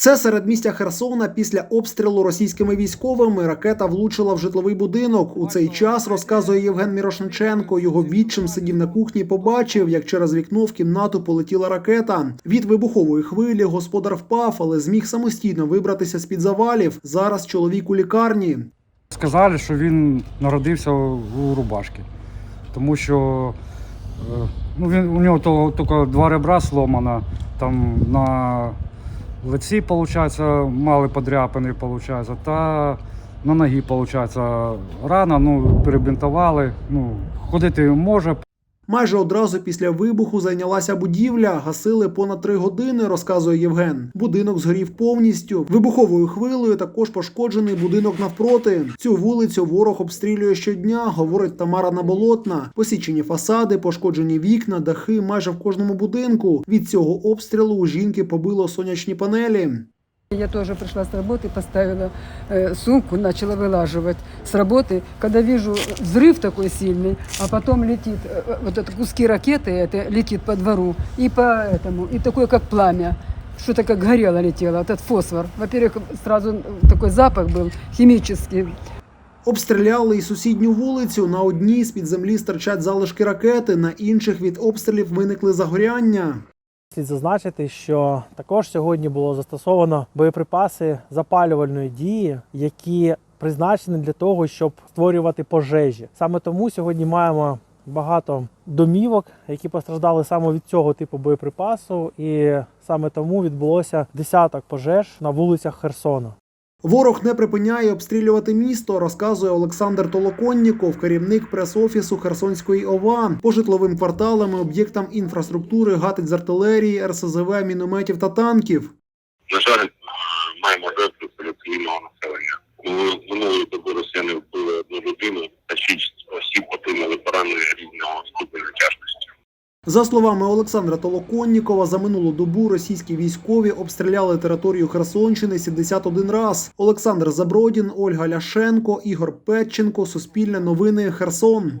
Це середмістя Херсона після обстрілу російськими військовими ракета влучила в житловий будинок. У цей час розказує Євген Мірошниченко. Його відчим сидів на кухні, побачив, як через вікно в кімнату полетіла ракета. Від вибухової хвилі господар впав, але зміг самостійно вибратися з під завалів. Зараз чоловік у лікарні. Сказали, що він народився у рубашки, тому що е, ну, він, у нього тільки два ребра сломано, там на лиці, виходить, мали подряпини, виходить, та на ногі, виходить, рана, ну, перебінтували, ну, ходити може, Майже одразу після вибуху зайнялася будівля. Гасили понад три години, розказує Євген. Будинок згорів повністю. Вибуховою хвилею також пошкоджений будинок навпроти. Цю вулицю ворог обстрілює щодня, говорить Тамара Наболотна. Посічені фасади, пошкоджені вікна, дахи майже в кожному будинку. Від цього обстрілу у жінки побило сонячні панелі. Я тоже пришла с работы, поставила э, сумку, начала вылаживать с работы. Когда вижу взрыв такой сильный, а потом летит э, вот это куски ракеты, это летит по двору и по этому, и такое как пламя. Что-то как горело летело, этот фосфор. Во-первых, сразу такой запах был химический. Обстріляли і сусідню вулицю. На одній з під землі стирчать залишки ракети, на інших від обстрілів виникли загоряння. Слід зазначити, що також сьогодні було застосовано боєприпаси запалювальної дії, які призначені для того, щоб створювати пожежі. Саме тому сьогодні маємо багато домівок, які постраждали саме від цього типу боєприпасу, і саме тому відбулося десяток пожеж на вулицях Херсону. Ворог не припиняє обстрілювати місто, розказує Олександр Толоконніков, керівник прес-офісу Херсонської ОВА. По житловим кварталам і об'єктам інфраструктури гатить з артилерії, РСЗВ, мінометів та танків. На жаль, За словами Олександра Толоконнікова, за минулу добу російські військові обстріляли територію Херсонщини 71 раз. Олександр Забродін, Ольга Ляшенко, Ігор Петченко, Суспільне новини, Херсон.